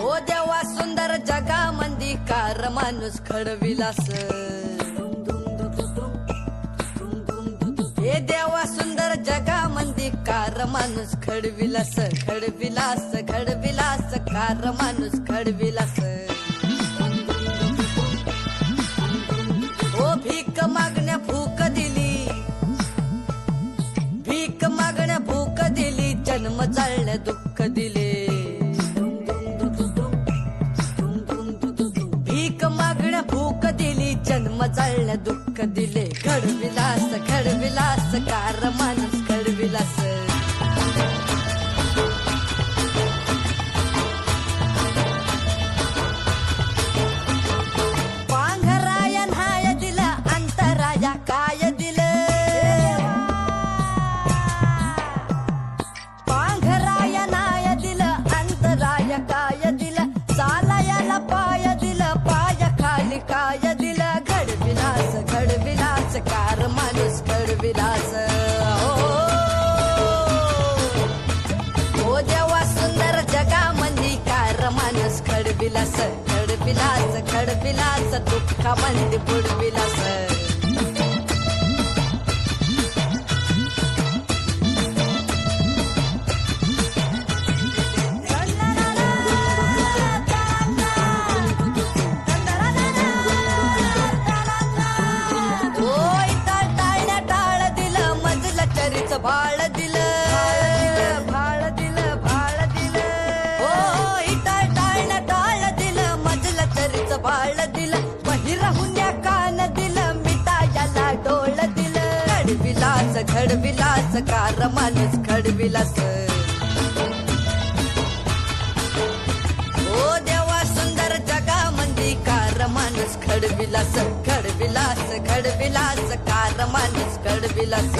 देवा सुंदर जगामंदी कार माणूस खडविलास. हे देवा सुंदर जगामंदी कार माणूस खडविलास खडविलास खडविलास कार माणूस खडविलास. ओ भीक मागण्या भूक दिली. भीक मागण्या भूक दिली जन्म चालण्या दुःख जन्म दुःख दिले. खडविलास खडविलास कार माणूस खडविलास पांघराय न्हाय दिलं अंतराया काय दिलं? पांघराय नाय दिलं अंतराय काय खडविलास दुःखामंदी बुडविलास ओय टाळ टाळण्या टाळ दिलं मजला चरीच भाळ दिलं. घडविलास कार माणूस घडविलास ओ देवा सुंदर जगामंदी कार माणूस घडविलास घडविलास घडविलास कार माणूस घडविलास